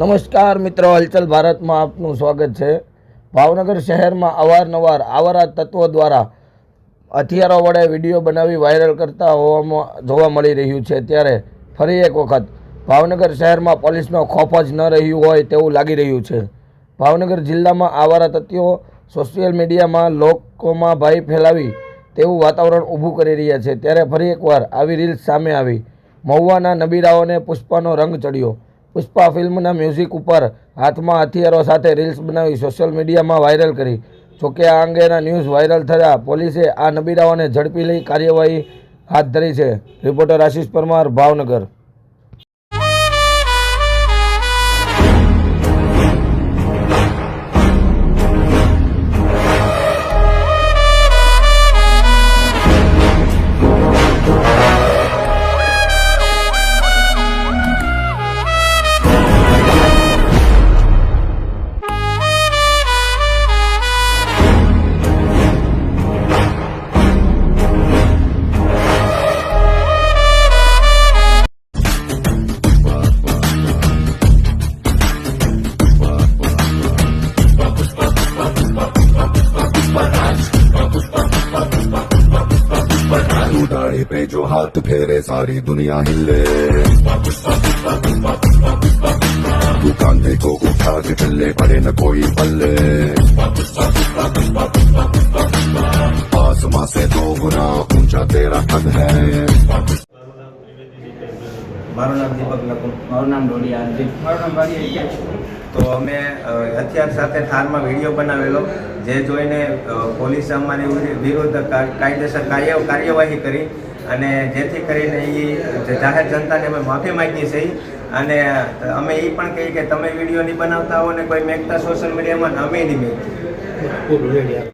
નમસ્કાર મિત્રો, હલચલ ભારતમાં આપનું સ્વાગત છે. ભાવનગર શહેરમાં અવારનવાર આવારા તત્વો દ્વારા હથિયારો વડે વીડિયો બનાવી વાયરલ કરતા હોવામાં જોવા મળી રહ્યું છે. ત્યારે ફરી એક વખત ભાવનગર શહેરમાં પોલીસનો ખોફ જ ન રહ્યું હોય તેવું લાગી રહ્યું છે. ભાવનગર જિલ્લામાં આવારા તત્વો સોશિયલ મીડિયામાં લોકોમાં ભય ફેલાવી તેવું વાતાવરણ ઊભું કરી રહ્યા છે. ત્યારે ફરી એકવાર આવી રીલ્સ સામે આવી. મહુવાના નબીરાઓને પુષ્પાનો રંગ ચડ્યો. પુષ્પા ફિલ્મના મ્યુઝિક ઉપર હાથમાં હથિયારો સાથે રીલ્સ બનાવી સોશિયલ મીડિયામાં વાયરલ કરી. જોકે આ અંગેના ન્યૂઝ વાયરલ થતાં પોલીસે આ નબીરાઓને ઝડપી લઈ કાર્યવાહી હાથ ધરી છે. રિપોર્ટર આશીષ પરમાર, ભાવનગર. तू दाढ़ी पे जो हाथ फेरे सारी दुनिया हिले तू कांधे को उठा के चले पड़े न कोई पल्ले आसमां से दो गुना ऊंचा तेरा कद है મારું નામ દીપક નકુમ મારું નામ ડોડિયા હાર્દિક મારું નામ ભાગ્ય તો અમે હથિયાર સાથે થારમાં વીડિયો બનાવેલો, જે જોઈને પોલીસે અમારી વિરુદ્ધ કાયદેસર કાર્ય, કાર્યવાહી કરી અને જેથી કરીને એ જાહેર જનતાને અમે માફી માંગી છે અને અમે એ પણ કહીએ કે તમે વીડિયો નહીં બનાવતા હો ને કોઈ મેકતા સોશિયલ મીડિયામાં અમે નહીં મેકતા